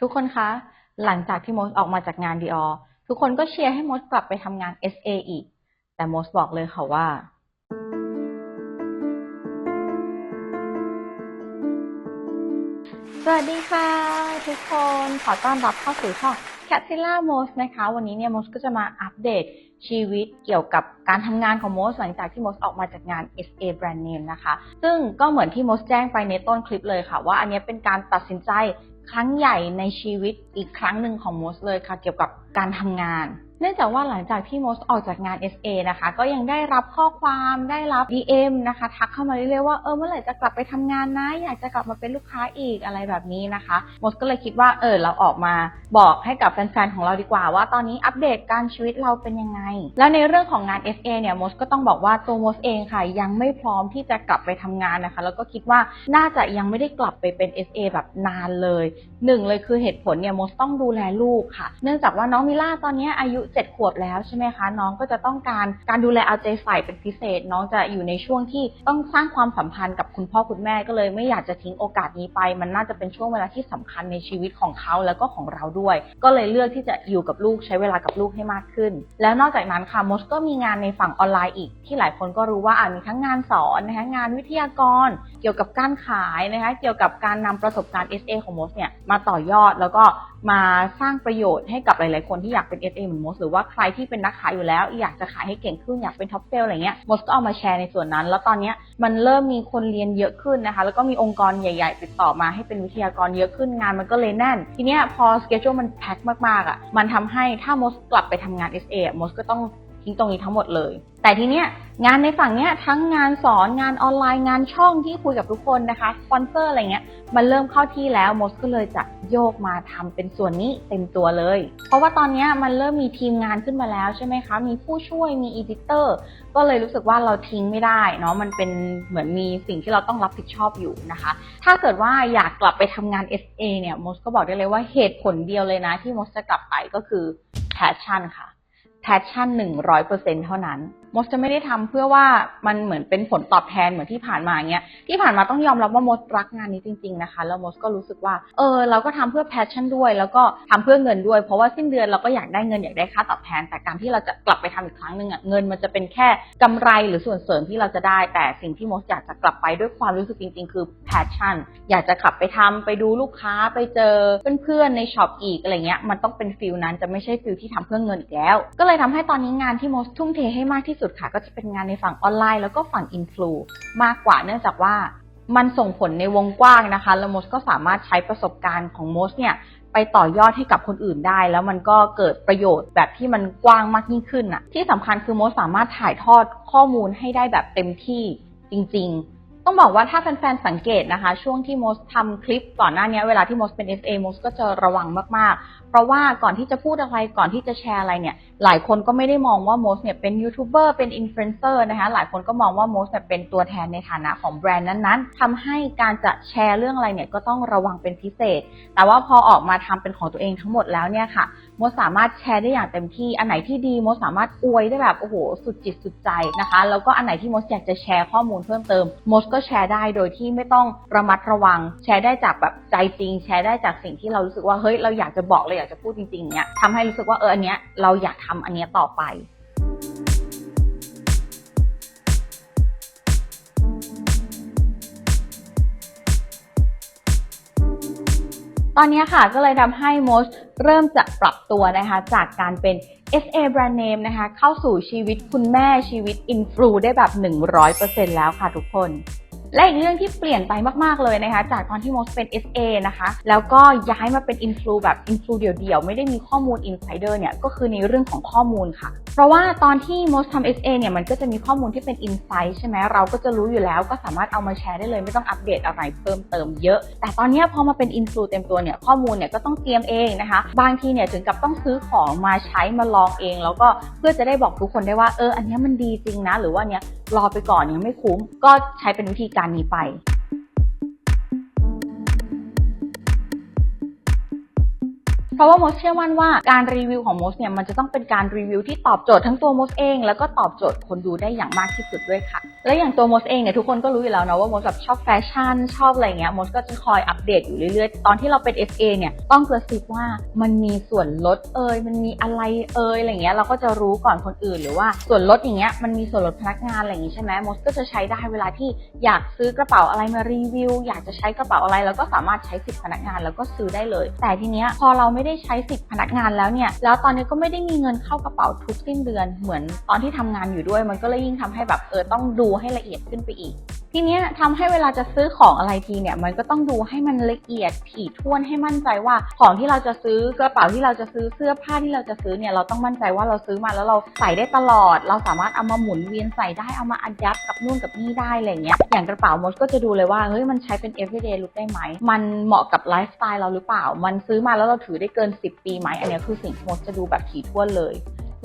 ทุกคนคะ หลังจากที่โมสออกมาจากงานดีออทุกคนก็เชียร์ให้โมสกลับไปทำงาน SA อีก แต่โมสบอกเลยค่ะว่า สวัสดีค่ะ ทุกคนขอต้อนรับเข้าสู่ช่อง c a t ซ i l l a Mos นะคะ วันนี้เนี่ยโมสก็จะมาอัปเดตชีวิตเกี่ยวกับการทำงานของโมสหลังจากที่โมสออกมาจากงาน SA Brand Name นะคะ ซึ่งก็เหมือนที่โมสแจ้งไปในต้นคลิปเลยค่ะ ว่าอันนี้เป็นการตัดสินใจครั้งใหญ่ในชีวิตอีกครั้งหนึ่งของโมสเลยค่ะ เกี่ยวกับการทำงาน เนื่องจากว่าหลังจากที่โมสออกจากงาน SA นะคะ ก็ยังได้รับข้อความได้รับ DM นะคะ ทักเข้ามาเรื่อยๆว่าเออเมื่อไหร่จะกลับไปทำงานนะ อยากจะกลับมาเป็นลูกค้าอีกอะไรแบบนี้นะคะโมสก็เลยคิดว่าเออเราออกมาบอกให้กับแฟนๆของเราดีกว่าว่าตอนนี้อัปเดตการชีวิตเราเป็นยังไง แล้วในเรื่องของงาน SA เนี่ยโมสก็ต้องบอกว่าตัวโมสเองค่ะ ยังไม่พร้อมที่จะกลับไปทำงานนะคะ แล้วก็คิดว่าน่าจะยังไม่ได้กลับไปเป็น SA แบบนานเลยหนึ่งเลยคือเหตุผลเนี่ยโมสต้องดูแลลูกค่ะ เนื่องจากว่าน้องมิล่าตอนนี้อายุ7ขวบแล้วใช่ไหมคะ น้องก็จะต้องการการดูแลเอาใจใส่เป็นพิเศษ น้องจะอยู่ในช่วงที่ต้องสร้างความสัมพันธ์กับคุณพ่อคุณแม่ก็เลยไม่อยากจะทิ้งโอกาสนี้ไป มันน่าจะเป็นช่วงเวลาที่สำคัญในชีวิตของเขาแล้วก็ของเราด้วย ก็เลยเลือกที่จะอยู่กับลูกใช้เวลากับลูกให้มากขึ้น แล้วนอกจากนั้นค่ะมดก็มีงานในฝั่งออนไลน์อีก ที่หลายคนก็รู้ว่าอ่ามีทั้งงานสอนนะคะงานวิทยากร เกี่ยวกับการขายนะคะเกี่ยวกับการนำประสบการณ์ SA ของมดเนี่ยมาต่อยอดแล้วก็มาสร้างประโยชน์ให้กับหลาย ๆ คนที่อยากเป็น SA เหมือนมดหรือว่าใครที่เป็นนักขายอยู่แล้ว อยากจะขายให้เก่งขึ้นอยากเป็นท็อปเซลอะไรเงี้ยมดก็เอามาแชร์ในส่วนนั้น แล้วตอนนี้มันเริ่มมีคนเรียนเยอะขึ้นนะคะ แล้วก็มีองค์กรใหญ่ ๆ ติดต่อมาให้เป็นวิทยากรเยอะขึ้นงานมันก็เลยแน่น ทีเนี้ยพอสเกจมันแพ็คมากๆอะมันทำให้ถ้ามดกลับไปทำงาน SA มดก็ต้อง ทิ้งตรงนี้ทั้งหมดเลย แต่ทีเนี้ยงานในฝั่งเนี้ยทั้งงานสอนงานออนไลน์งานช่องที่คุยกับทุกคนนะคะสปอนเซอร์อะไรเงี้ยมันเริ่มเข้าที่แล้วมดก็เลยจะโยกมาทำเป็นส่วนนี้เต็มตัวเลย เพราะว่าตอนเนี้ยมันเริ่มมีทีมงานขึ้นมาแล้วใช่ไหมคะมีผู้ช่วยมีอีดิเตอร์ก็เลยรู้สึกว่าเราทิ้งไม่ได้เนาะมันเป็นเหมือนมีสิ่งที่เราต้องรับผิดชอบอยู่นะคะ ถ้าเกิดว่าอยากกลับไปทำงาน SA เนี่ยมดก็บอกได้เลยว่าเหตุผลเดียวเลยนะที่มดจะกลับไปก็คือ passion ค่ะ passion 100%เท่านั้นมดจะไม่ได้ทำเพื่อว่ามันเหมือนเป็นผลตอบแทนเหมือนที่ผ่านมาเงี้ยที่ผ่านมาต้องยอมรับว่ามดรักงานนี้จริง ๆนะคะ แล้วมดก็รู้สึกว่า เออ เราก็ทำเพื่อ passion ด้วย แล้วก็ทำเพื่อเงินด้วย เพราะว่าสิ้นเดือนเราก็อยากได้เงินอยากได้ค่าตอบแทน แต่การที่เราจะกลับไปทำอีกครั้งหนึ่งอะเงินมันจะเป็นแค่กำไรหรือส่วนเสริมที่เราจะได้ แต่สิ่งที่มดอยากจะกลับไปด้วยความรู้สึกจริง ๆ คือ passion อยากจะขับไปทำไปดูลูกค้าไปเจอเพื่อนๆในช็อปอีกอะไรเงี้ยมันต้องเป็นฟิลนั้นจะไม่ใช่ฟิลที่ทำเพื่อเงินอีกแล้ว ก็เลยทำให้ตอนนี้งานที่มดทุ่มเทให้มากที่สุดค่ะก็จะเป็นงานในฝั่งออนไลน์ แล้วก็ฝั่งอินฟลูมากกว่าเนื่องจากว่ามันส่งผลในวงกว้างนะคะแล้วมดก็สามารถใช้ประสบการณ์ของมดเนี่ยไปต่อยอดให้กับคนอื่นได้ แล้วมันก็เกิดประโยชน์แบบที่มันกว้างมากยิ่งขึ้นน่ะที่สำคัญคือมดสามารถถ่ายทอดข้อมูลให้ได้แบบเต็มที่จริง ๆต้องบอกว่าถ้าแฟนๆ สังเกตนะคะ ช่วงที่มดทำคลิปก่อนหน้านี้เวลาที่มดเป็น SA มดก็จะระวังมากๆเราะว่าก่อนที่จะพูดอะไรก่อนที่จะแชร์อะไรเนี่ยหลายคนก็ไม่ได้มองว่าโมสเนี่ยเป็นยูทูบเบอร์เป็นอินฟลูเอนเซอร์นะคะหลายคนก็มองว่าโมสเนี่ยเป็นตัวแทนในฐานะของแบรนด์นั้นๆทำให้การจะแชร์เรื่องอะไรเนี่ยก็ต้องระวังเป็นพิเศษ แต่ว่าพอออกมาทำเป็นของตัวเองทั้งหมดแล้วเนี่ยค่ะโมสสามารถแชร์ได้อย่างเต็มที่อันไหนที่ดีโมสสามารถอวยได้แบบโอ้โหสุดจิตสุดใจนะคะแล้วก็อันไหนที่โมสอยากจะแชร์ข้อมูลเพิ่มเติมโมสก็แชร์ได้โดยที่ไม่ต้องระมัดระวัง แชร์ได้จากแบบใจจริง แชร์ได้จากสิ่งที่เรารู้สึกว่าเฮ้ยเราอยากจะบอกเราอยากจะพูดจริงๆเนี่ยทำให้รู้สึกว่าเอออันเนี้ยเราอยากทำอันเนี้ยต่อไปตอนนี้ค่ะก็เลยทำให้มสเริ่มจะปรับตัวนะคะจากการเป็น SA Brand Name นะคะเข้าสู่ชีวิตคุณแม่ชีวิตอินฟลูได้แบบ 100%แล้วค่ะทุกคน และอีกเรื่องที่เปลี่ยนไปมากๆเลยนะคะ จากตอนที่มสเป็น SA นะคะ แล้วก็ย้ายมาเป็นอินฟลูแบบอินฟลูเดี่ยวๆ ไม่ได้มีข้อมูลอินไซเดอร์เนี่ย ก็คือในเรื่องของข้อมูลค่ะ เพราะว่าตอนที่มสทำ SA เนี่ย มันก็จะมีข้อมูลที่เป็นอินไซต์ใช่ไหมเราก็จะรู้อยู่แล้ว ก็สามารถเอามาแชร์ได้เลย ไม่ต้องอัปเดตอะไรเพิ่มเติมเยอะ แต่ตอนนี้พอมาเป็นอินฟลูเต็มตัวเนี่ยข้อมูลเนี่ยก็ต้องเตรียมเองนะคะ บางทีเนี่ยถึงกับต้องซื้อของมาใช้มาลองเอง แล้วก็เพื่อจะได้บอกทุกคนได้ว่าเอออันนี้มันดีจริงนะ หรือว่าเนี้ย รอไปก่อนยังไม่คุ้ม ก็ใช้เป็นวิธีการนี้ไป เพราะว่าโมสเชื่อมั่นว่าการรีวิวของโมสเนี่ยมันจะต้องเป็นการรีวิวที่ตอบโจทย์ทั้งตัวโมสเอง แล้วก็ตอบโจทย์คนดูได้อย่างมากที่สุดด้วยค่ะ และอย่างตัวโมสเองเนี่ยทุกคนก็รู้อยู่แล้วนะว่าโมสแบบชอบแฟชั่นชอบอะไรเงี้ยโมสก็จะคอยอัปเดตอยู่เรื่อยๆ ตอนที่เราเป็น FA เนี่ยต้องกระซิบว่ามันมีส่วนลดเอ่ยมันมีอะไรเอ่ยอะไรเงี้ยเราก็จะรู้ก่อนคนอื่นหรือว่าส่วนลดอย่างเงี้ยมันมีส่วนลดพนักงานอะไรอย่างงี้ใช่ไหมโมสก็จะใช้ได้เวลาที่อยากซื้อกระเป๋าอะไรมารีวิว อยากจะใช้กระเป๋าอะไรแล้วก็สามารถใช้สิทธิพนักงานแล้วก็ซื้อได้เลย แต่ทีเนี้ยพอเราไม่ได้ใช้สิทธิพนักงานแล้วเนี่ย แล้วตอนนี้ก็ไม่ได้มีเงินเข้ากระเป๋าทุกสิ้นเดือน เหมือนตอนที่ทำงานอยู่ด้วย มันก็เลยยิ่งทำให้แบบเออต้องดูให้ละเอียดขึ้นไปอีก ทีเนี้ยทำให้เวลาจะซื้อของอะไรทีเนี่ย มันก็ต้องดูให้มันละเอียดถี่ถ้วนให้มั่นใจว่าของที่เราจะซื้อกระเป๋าที่เราจะซื้อเสื้อผ้าที่เราจะซื้อเนี่ยเราต้องมั่นใจว่าเราซื้อมาแล้วเราใส่ได้ตลอด เราสามารถเอามาหมุนเวียนใส่ได้เอามาอัดยัดกับนู่นกับนี่ได้อะไรเงี้ยอย่างกระเป๋ามดก็จะดูเลยว่าเฮ้ยมันใช้เป็น everyday look ได้ไหมมันเหมาะกับไลฟ์สไตล์เราหรือเปล่า มันซื้อมาแล้วเราถือได้เกิน 10 ปีไหมอันนี้คือสิ่งที่มดจะดูแบบถี่ถ้วนเลย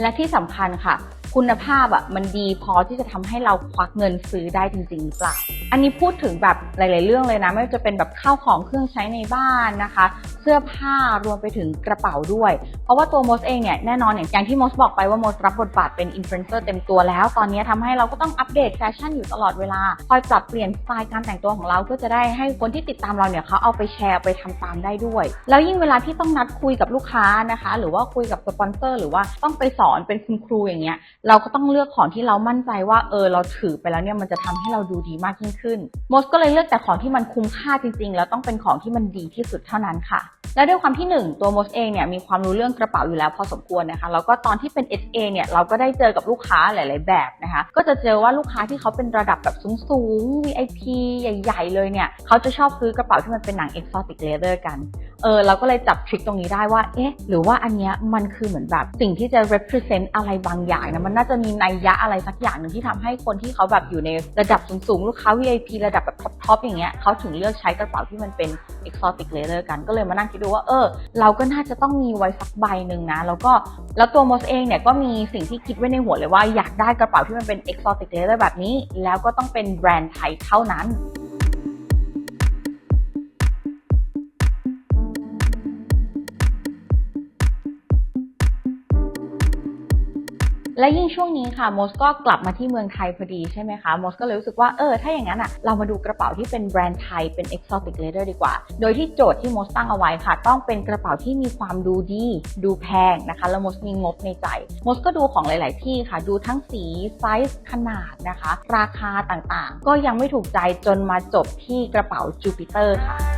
และที่สำคัญค่ะ คุณภาพอะมันดีพอที่จะทำให้เราควักเงินซื้อได้จริงๆหรือเปล่า อันนี้พูดถึงแบบหลาย ๆ เรื่องเลยนะ ไม่ว่าจะเป็นแบบข้าวของเครื่องใช้ในบ้านนะคะ เสื้อผ้ารวมไปถึงกระเป๋าด้วย เพราะว่าตัวโมสเองเนี่ยแน่นอนอย่างางที่โมสบอกไปว่าโมสรับบทบาทเป็นอินฟลูเอนเซอร์เต็มตัวแล้ว ตอนนี้ทำให้เราก็ต้องอัปเดตแฟชั่นอยู่ตลอดเวลาคอยปรับเปลี่ยนสไตล์การแต่งตัวของเราเพื่อจะได้ให้คนที่ติดตามเราเนี่ยเขาเอาไปแชร์ไปทำตามได้ด้วย แล้วยิ่งเวลาที่ต้องนัดคุยกับลูกค้านะคะ หรือว่าคุยกับสปอนเซอร์หรือว่าต้องไปสอนเป็นคุณครูอย่างเงี้ยเราก็ต้องเลือกของที่เรามั่นใจว่าเออเราถือไปแล้วเนี่ยมันจะทำให้เราดูดีมากยิ่งขึ้นโมสก็เลยเลือกแต่ของที่มันคุ้มค่าจริงๆ แล้วต้องเป็นของที่มันดีที่สุดเท่านั้นค่ะ และด้วยความที่หนึ่งตัวโมสเองเนี่ยมีความรู้เรื่องกระเป๋าอยู่แล้วพอสมควรนะคะแล้วก็ตอนที่เป็น SA เนี่ยเราก็ได้เจอกับลูกค้าหลาย ๆ แบบนะคะก็จะเจอว่าลูกค้าที่เขาเป็นระดับแบบสูงๆ VIP ใหญ่ ๆ เลยเนี่ยเขาจะชอบซื้อกระเป๋าที่มันเป็นหนัง exotic leather กัน เออเราก็เลยจับทริคตรงนี้ได้ว่า เอ๊ะ หรือว่าอันเนี้ยมันคือเหมือนแบบสิ่งที่จะ represent อะไรบางอย่างนะ มันน่าจะมีนัยยะอะไรสักอย่างหนึ่งที่ทำให้คนที่เขาแบบอยู่ในระดับสูงๆ ลูกค้า VIP ระดับแบบท็อปๆอย่างเงี้ยเขาถึงเลือกใช้กระเป๋าที่มันเป็น exotic leather กัน ก็เลยมานั่งคิดดูว่า เออ เราก็น่าจะต้องมีไว้สักใบหนึ่งนะ แล้วก็ แล้วตัวมอสเองเนี่ยก็มีสิ่งที่คิดไว้ในหัวเลยว่าอยากได้กระเป๋าที่มันเป็น exotic leather แบบนี้ แล้วก็ต้องเป็นแบรนด์ไทยเท่านั้น และยิ่งช่วงนี้ค่ะโมสก็กลับมาที่เมืองไทยพอดีใช่ไหมคะโมสก็เลยรู้สึกว่าเออถ้าอย่างนั้นอะเรามาดูกระเป๋าที่เป็นแบรนด์ไทยเป็น exotic leather ดีกว่า โดยที่โจทย์ที่โมสตั้งเอาไว้ค่ะ ต้องเป็นกระเป๋าที่มีความดูดี ดูแพงนะคะ แล้วโมสมีงบในใจโมสก็ดูของหลาย ๆ ที่ค่ะ ดูทั้งสีไซส์ขนาดนะคะ ราคาต่างๆ ก็ยังไม่ถูกใจจนมาจบที่กระเป๋าจูปิเตอร์ค่ะ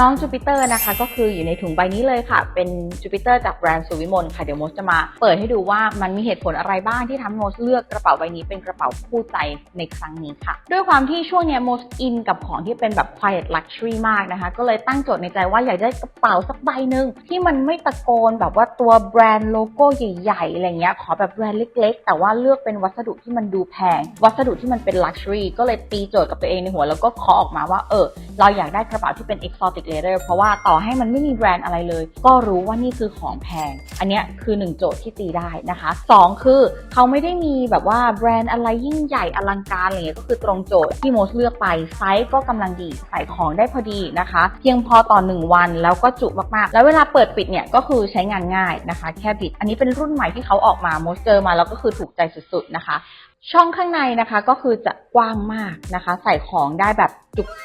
น้องจูปิเตอร์นะคะก็คืออยู่ในถุงใบนี้เลยค่ะ เป็นจูปิเตอร์จากแบรนด์สุวิมลค่ะเดี๋ยวโมสจะมาเปิดให้ดูว่ามันมีเหตุผลอะไรบ้างที่ทำให้โมสเลือกกระเป๋าใบนี้เป็นกระเป๋าคู่ใจในครั้งนี้ค่ะ ด้วยความที่ช่วงนี้โมสอินกับของที่เป็นแบบ quiet luxury มากนะคะ ก็เลยตั้งโจทย์ในใจว่าอยากได้กระเป๋าสักใบหนึ่งที่มันไม่ตะโกนแบบว่าตัวแบรนด์โลโก้ใหญ่ๆอะไรเงี้ยขอแบบแบรนด์เล็ก ๆ แต่ว่าเลือกเป็นวัสดุที่มันดูแพง วัสดุที่มันเป็น luxury ก็เลยตีโจทย์กับตัวเองในหัวแล้วก็เคาะออกมาว่าเออเราอยากได้กระเป๋าที่เป็น exotic l a t e r เพราะว่าต่อให้มันไม่มีแบรนด์อะไรเลย ก็รู้ว่านี่คือของแพง อันนี้คือหนึ่งโจทย์ที่ตีได้นะคะสองคือเขาไม่ได้มีแบบว่าแบรนด์อะไรยิ่งใหญ่อลังการอะไรเงี้ยก็คือตรงโจทย์ที่โมสเลือกไปไซส์ก็กำลังดีใส่ของได้พอดีนะคะ เพียงพอต่อหนึ่งวันแล้วก็จุมากๆ แล้วเวลาเปิดปิดเนี่ยก็คือใช้งานง่ายนะคะ แค่บิด อันนี้เป็นรุ่นใหม่ที่เขาออกมาโมสเจอมาแล้วก็คือถูกใจสุดๆนะคะ ช่องข้างในนะคะก็คือจะกว้างมากนะคะ ใส่ของได้แบบ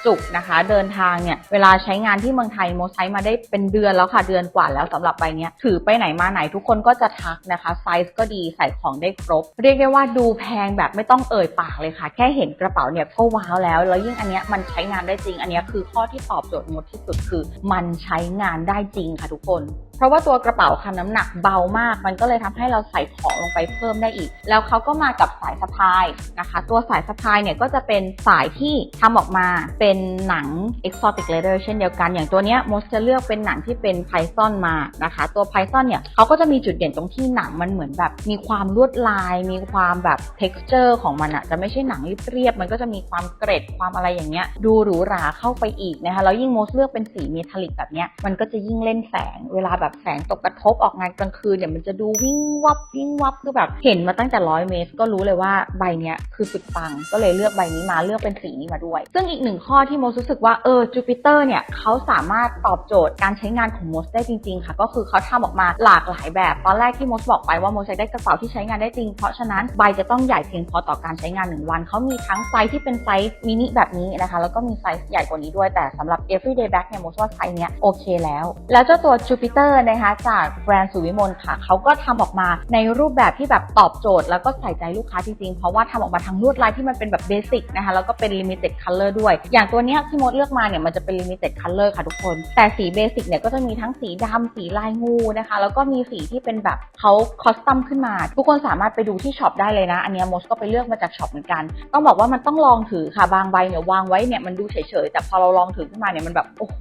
จุกๆนะคะ เดินทางเนี่ยเวลาใช้งานที่เมืองไทยโมใช้มาได้เป็นเดือนแล้วค่ะเดือนกว่าแล้วสำหรับใบนี้ถือไปไหนมาไหนทุกคนก็จะทักนะคะไซส์ก็ดีใส่ของได้ครบ เรียกได้ว่าดูแพงแบบไม่ต้องเอ่ยปากเลยค่ะ แค่เห็นกระเป๋าเนี่ยก็ว้าวแล้ว แล้วยิ่งอันเนี้ยมันใช้งานได้จริง อันเนี้ยคือข้อที่ตอบโจทย์หมดที่สุดคือ มันใช้งานได้จริงค่ะทุกคน ราะว่าตัวกระเป๋าค่ะน้ำหนักเบามาก มันก็เลยทำให้เราใส่ของลงไปเพิ่มได้อีก แล้วเขาก็มากับสายสะพายนะคะ ตัวสายสะพายเนี่ยก็จะเป็นสายที่ทำออกมาเป็นหนัง exotic leather เช่นเดียวกัน อย่างตัวเนี้ยมสจะเลือกเป็นหนังที่เป็นไพซอนมานะคะ ตัวไพซอนเนี่ยเขาก็จะมีจุดเด่นตรงที่หนังมันเหมือนแบบ มีความลวดลาย มีความแบบ texture ของมันอะจะไม่ใช่หนังเรียบๆมันก็จะมีความเกร็ดความอะไรอย่างเงี้ย ดูหรูหราเข้าไปอีกนะคะแล้วยิ่งมสเลือกเป็นสีเมทัลลิกแบบเนี้ยมันก็จะยิ่งเล่นแสงเวลาแบบแสงตกกระทบออกงานกลางคืนเนี่ยมันจะดูวิ่งวับวิ่งวับคือแบบเห็นมาตั้งแต่ร้อยเมตร ก็รู้เลยว่าใบเนี้ยคือสุดปังก็เลยเลือกใบนี้มาเลือกเป็นสีนี้มาด้วย ซึ่งอีกหนึ่งข้อที่โมรู้สึกว่าเออจูปิเตอร์เนี่ยเขาสามารถตอบโจทย์การใช้งานของโมสได้จริง ๆ ค่ะ ก็คือเขาทำออกมาหลากหลายแบบ ตอนแรกที่โมสบอกไปว่าโมใช้ได้กระเป๋าที่ใช้งานได้จริง เพราะฉะนั้นใบจะต้องใหญ่เพียงพอต่อการใช้งานหนึ่งวันเขามีทั้งไซส์ที่เป็นไซส์มินิแบบนี้นะคะ แล้วก็มีไซส์ใหญ่กว่านี้ด้วยแต่สำหรับ everyday bag เนี่ยโมว่าไซส์เนี้ยโอเคแล้ว แล้วเจ้าตัว Jupiter นะคะจากแบรนด์สุวิมลค่ะเขาก็ทำออกมาในรูปแบบที่แบบตอบโจทย์ แล้วก็ใส่ใจลูกค้าจริงๆ เพราะว่าทำออกมาทั้งลวดลายที่มันเป็นแบบเบสิกนะคะแล้วก็เป็น limited color ด้วย อย่างตัวเนี้ยที่มดเลือกมาเนี่ยมันจะเป็น limited color ค่ะทุกคน แต่สีเบสิกเนี่ยก็จะมีทั้งสีดำสีลายงูนะคะ แล้วก็มีสีที่เป็นแบบเขาคอสตอมขึ้นมา ทุกคนสามารถไปดูที่ช็อปได้เลยนะ อันนี้มดก็ไปเลือกมาจากช็อปเหมือนกัน ต้องบอกว่ามันต้องลองถือค่ะบางใบเนี่ยวางไว้เนี่ยมันดูเฉยๆแต่พอเราลองถือขึ้นมาเนี่ยมันแบบโอ้โห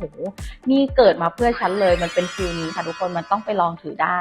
นี่เกิดมาเพื่อฉันเลยมันเป็นฟิลนี้ค่ะทุกคนมันต้องไปลองถือได้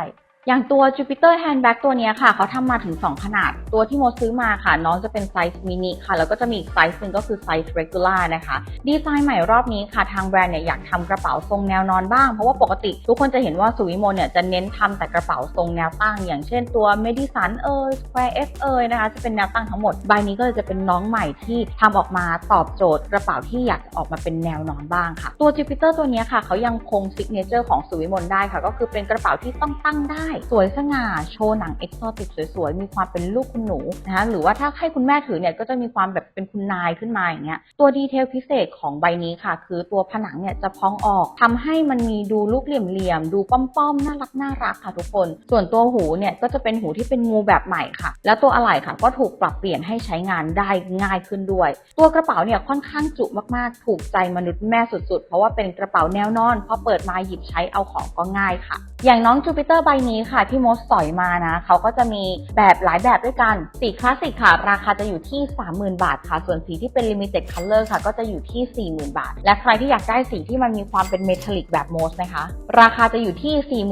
อย่างตัว Jupiter Handbag ตัวนี้ค่ะ เขาทำมาถึง 2 ขนาด ตัวที่โมซื้อมาค่ะ น้องจะเป็นไซส์มินิค่ะ แล้วก็จะมีอีกไซส์หนึ่งก็คือไซส์ regular นะคะ ดีไซน์ใหม่รอบนี้ค่ะทางแบรนด์เนี่ยอยากทำกระเป๋าทรงแนวนอนบ้าง เพราะว่าปกติ ทุกคนจะเห็นว่าสุวิมลเนี่ยจะเน้นทำแต่กระเป๋าทรงแนวตั้ง อย่างเช่นตัว Medison เอย Square F เอยนะคะ จะเป็นแนวตั้งทั้งหมด ใบนี้ก็จะเป็นน้องใหม่ที่ทำออกมาตอบโจทย์กระเป๋าที่อยากออกมาเป็นแนวนอนบ้างค่ะ ตัว Jupiter ตัวนี้ค่ะ เขายังคงซิกเนเจอร์ของสุวิมลได้ค่ะ ก็คือเป็นกระเป๋าที่ต้องตั้งได้สวยสง่าโชว์หนังเอกโซติกสวยๆ มีความเป็นลูกคุณหนูนะคะหรือว่าถ้าให้คุณแม่ถือเนี่ยก็จะมีความแบบเป็นคุณนายขึ้นมาอย่างเงี้ยตัวดีเทลพิเศษของใบนี้ค่ะ คือตัวผนังเนี่ยจะพองออกทำให้มันมีดูลูกเหลี่ยมๆดูป้อมๆน่ารักน่ารักค่ะทุกคน ส่วนตัวหูเนี่ยก็จะเป็นหูที่เป็นงูแบบใหม่ค่ะ แล้วตัวอะไหล่ค่ะ ก็ถูกปรับเปลี่ยนให้ใช้งานได้ง่ายขึ้นด้วย ตัวกระเป๋าเนี่ยค่อนข้างจุมากๆ ถูกใจมนุษย์แม่สุดๆ เพราะว่าเป็นกระเป๋าแนวนอนพอเปิดมาหยิบใช้เอาของก็ง่ายค่ะ อย่างน้องจูปิเตอร์ใบนี้ค่ะที่มสสอยมานะเขาก็จะมีแบบหลายแบบด้วยกัน สีคลาสสิกค่ะ ราคาจะอยู่ที่ 30,000 บาทค่ะ ส่วนสีที่เป็น limited color ค่ะ ก็จะอยู่ที่ 40,000 บาท และใครที่อยากได้สีที่มันมีความเป็นเมทัลลิกแบบมสนะคะ ราคาจะอยู่ที่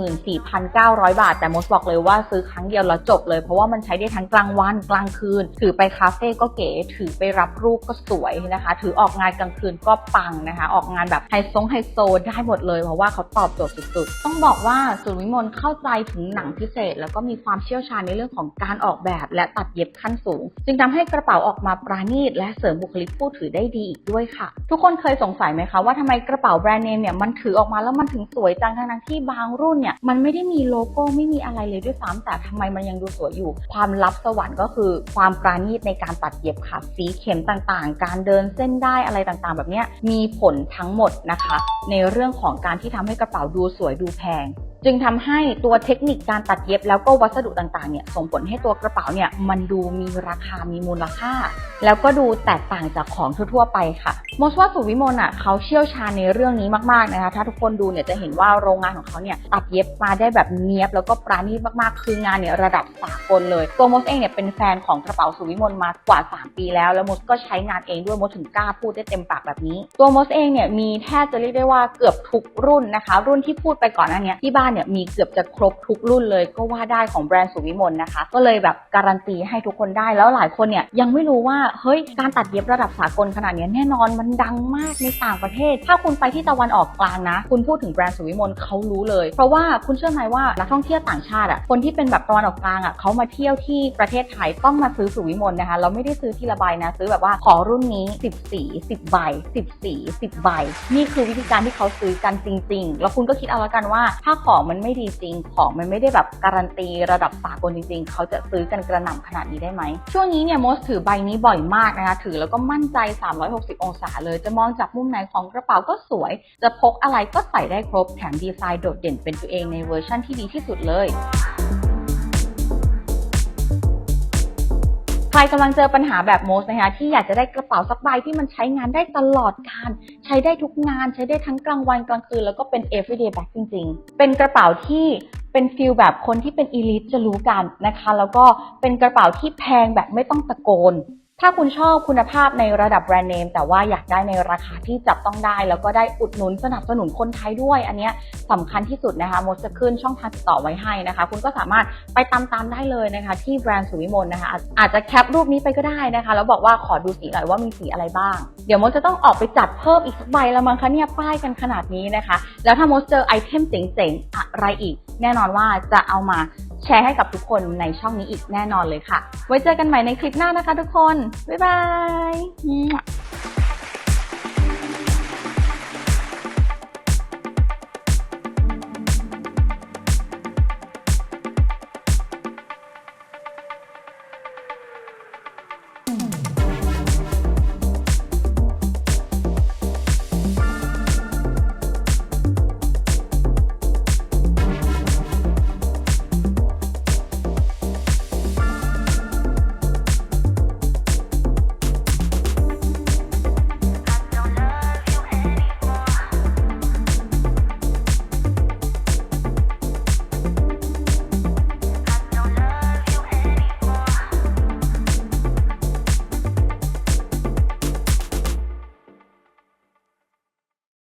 44,900 บาท แต่มสบอกเลยว่าซื้อครั้งเดียวแล้วจบเลย เพราะว่ามันใช้ได้ทั้งกลางวันกลางคืน ถือไปคาเฟ่ก็เก๋ ถือไปรับรูปก็สวยนะคะ ถือออกงานกลางคืนก็ปังนะคะ ออกงานแบบไฮโซไฮโซได้หมดเลย เพราะว่าเขาตอบโจทย์สุดๆ ต้องบอกว่าสุวิมลเข้าใจถึงหนังพิเศษ แล้วก็มีความเชี่ยวชาญในเรื่องของการออกแบบและตัดเย็บขั้นสูง จึงทำให้กระเป๋าออกมาปราณีตและเสริมบุคลิกผู้ถือได้ดีอีกด้วยค่ะ ทุกคนเคยสงสัยไหมคะว่าทำไมกระเป๋าแบรนด์เนมเนี่ยมันถือออกมาแล้วมันถึงสวยจังทั้งที่บางรุ่นเนี่ยมันไม่ได้มีโลโก้ไม่มีอะไรเลยด้วยซ้ำแต่ทำไมมันยังดูสวยอยู่ ความลับสวรรค์ก็คือ ความปราณีตในการตัดเย็บค่ะสีเข็มต่างๆ การเดินเส้นได้อะไรต่างๆ แบบนี้มีผลทั้งหมดนะคะ ในเรื่องของการที่ทำให้กระเป๋าดูสวยดูแพง จึงทำให้ตัวเทคนิคการตัดเย็บแล้วก็วัสดุต่างๆเนี่ยส่งผลให้ตัวกระเป๋าเนี่ยมันดูมีราคามีมูลค่า แล้วก็ดูแตกต่างจากของทั่วๆไปค่ะมสว่าสุวิมลอะเขาเชี่ยวชาญในเรื่องนี้มากๆนะคะถ้าทุกคนดูเนี่ยจะเห็นว่าโรงงานของเขาเนี่ยตัดเย็บมาได้แบบเนี้ยบแล้วก็ปราณีตมากๆ คืองานเนี่ยระดับสากลเลยตัวมสเองเนี่ยเป็นแฟนของกระเป๋าสุวิมลมากว่า 3 ปีแล้ว แล้วมสก็ใช้งานเองด้วยมสถึงกล้าพูดได้เต็มปากแบบนี้ ตัวมสเองเนี่ยมีแทบจะเรียกได้ว่าเกือบทุกรุ่นนะคะ รุ่นที่พูดไปก่อนหน้านี้ที่บ้านเนี่ยมีเกือบจะครบทุกรุ่นเลยก็ว่าได้ของแบรนด์สุวิมลนะคะ ก็เลยแบบการันตีให้ทุกคนได้แล้วหลายคนเนี่ยยังไม่รู้ว่าเฮ้ยการตัดเย็บระดับสากลขนาดนี้แน่นอนมันดังมากในต่างประเทศ ถ้าคุณไปที่ตะวันออกกลางนะ คุณพูดถึงแบรนด์สุวิมลเขารู้เลย เพราะว่าคุณเชื่อไหมว่านักท่องเที่ยวต่างชาติอะคนที่เป็นแบบตะวันออกกลางอะเขามาเที่ยวที่ประเทศไทยต้องมาซื้อสุวิมลนะคะเราไม่ได้ซื้อทีละใบนะ ซื้อแบบว่าขอรุ่นนี้ 10 สี 10 ใบ 10 สี 10 ใบ นี่คือวิธีการที่เขาซื้อกันจริง ๆ แล้วคุณก็คิดเอาละกันว่าถ้าขอของมันไม่ดีจริง ของมันไม่ได้แบบการันตีระดับสากลจริงๆ เขาจะซื้อกันกระหน่ำขนาดนี้ได้ไหม ช่วงนี้เนี่ยโมสถือใบนี้บ่อยมากนะคะ ถือแล้วก็มั่นใจ 360 องศาเลย จะมองจากมุมไหนของกระเป๋าก็สวย จะพกอะไรก็ใส่ได้ครบ แถมดีไซน์โดดเด่นเป็นตัวเองในเวอร์ชั่นที่ดีที่สุดเลย ใครกำลังเจอปัญหาแบบโมสนะคะที่อยากจะได้กระเป๋าสักใบที่มันใช้งานได้ตลอดการ ใช้ได้ทุกงาน ใช้ได้ทั้งกลางวันกลางคืน แล้วก็เป็น everyday bag จริง ๆ เป็นกระเป๋าที่เป็นฟิลแบบคนที่เป็นอีลิทจะรู้กันนะคะ แล้วก็เป็นกระเป๋าที่แพงแบบไม่ต้องตะโกน ถ้าคุณชอบคุณภาพในระดับแบรนด์เนมแต่ว่าอยากได้ในราคาที่จับต้องได้ แล้วก็ได้อุดหนุนสนับสนุนคนไทยด้วย อันนี้ยสำคัญที่สุดนะคะโมดจะขึ้นช่องทางติดต่อไว้ให้นะคะ คุณก็สามารถไปตามๆได้เลยนะคะ ที่แบรนด์สุวิมลนะคะ อาจจะแคปรูปนี้ไปก็ได้นะคะ แล้วบอกว่าขอดูสีหน่อยว่ามีสีอะไรบ้าง เดี๋ยวโมดจะต้องออกไปจัดเพิ่มอีกสักใบล้วมั้งคะเนี่ยป้ายกันขนาดนี้นะคะ แล้วถ้าโมดเจอไอเทมเจ๋งๆอะไรอีก แน่นอนว่าจะเอามา แชร์ให้กับทุกคนในช่องนี้อีกแน่นอนเลยค่ะ ไว้เจอกันใหม่ในคลิปหน้านะคะทุกคน บ๊ายบาย